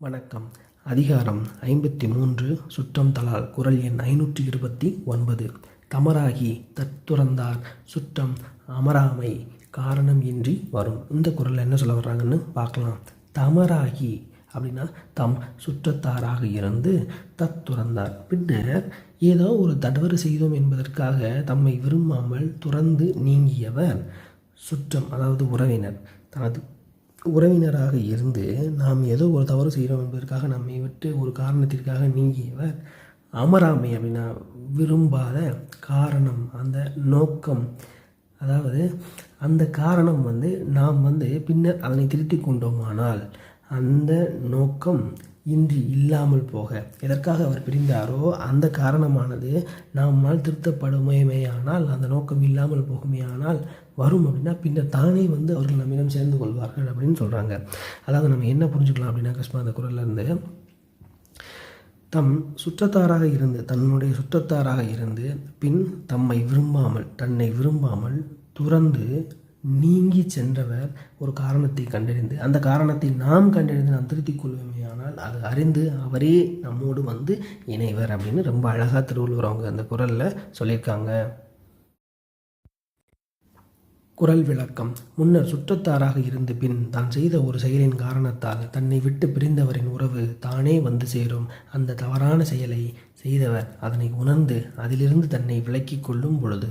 வணக்கம். அதிகாரம் ஐம்பத்தி மூன்று சுற்றம் தலால் குரல் எண் ஐநூற்றி இருபத்தி ஒன்பது. தமராகி தத்துறந்தார் சுற்றம் அமராமை காரணம் இன்றி வரும். இந்த குரல் என்ன சொல்ல வர்றாங்கன்னு பார்க்கலாம். தமராகி அப்படின்னா தம் சுற்றத்தாராக இருந்து தத்துறந்தார் பின்னர் ஏதோ ஒரு தடவறு செய்தோம் என்பதற்காக தம்மை விரும்பாமல் துறந்து நீங்கியவர் சுற்றம் அதாவது உறவினர். தனது உறவினராக இருந்து நாம் ஏதோ ஒரு தவறு செய்கிறோம் என்பதற்காக நம்மை விட்டு ஒரு காரணத்திற்காக நீங்கியவர் அமராமை அப்படின்னா விரும்பாத காரணம் அந்த நோக்கம். அதாவது அந்த காரணம் வந்து நாம் வந்து பின்னர் அதனை திருத்தி கொண்டோமானால் அந்த நோக்கம் இன்றி இல்லாமல் போக. எதற்காக அவர் பிரிந்தாரோ அந்த காரணமானது நம்மால் திருத்தப்படுமையானால் அந்த நோக்கம் இல்லாமல் போகுமேயானால் வரும் அப்படின்னா பின்னர் தானே வந்து அவர்கள் நம்மிடம் சேர்ந்து கொள்வார்கள் அப்படின்னு சொல்கிறாங்க அதாவது நம்ம என்ன புரிஞ்சுக்கலாம் அப்படின்னா கஷ்மா அந்த குரல்ல தம் சுற்றத்தாராக இருந்து தன்னுடைய சுற்றத்தாராக இருந்து பின் தம்மை விரும்பாமல் தன்னை விரும்பாமல் துறந்து நீங்கி சென்றவர் ஒரு காரணத்தை கண்டறிந்து அந்த காரணத்தை நாம் கண்டறிந்து நாம் திருத்திக் கொள்வோமேயானால் அது அறிந்து அவரே நம்மோடு வந்து இணைவர் அப்படின்னு ரொம்ப அழகாக திருவள்ளுவர் அவங்க அந்த குரலில் சொல்லியிருக்காங்க. குரல் விளக்கம். முன்னர் சுற்றத்தாராக இருந்து பின் தான் செய்த ஒரு செயலின் காரணத்தால் தன்னை விட்டு பிரிந்தவரின் உறவு தானே வந்து சேரும். அந்த தவறான செயலை செய்தவர் அதனை உணர்ந்து அதிலிருந்து தன்னை விலக்கிக் கொள்ளும் பொழுது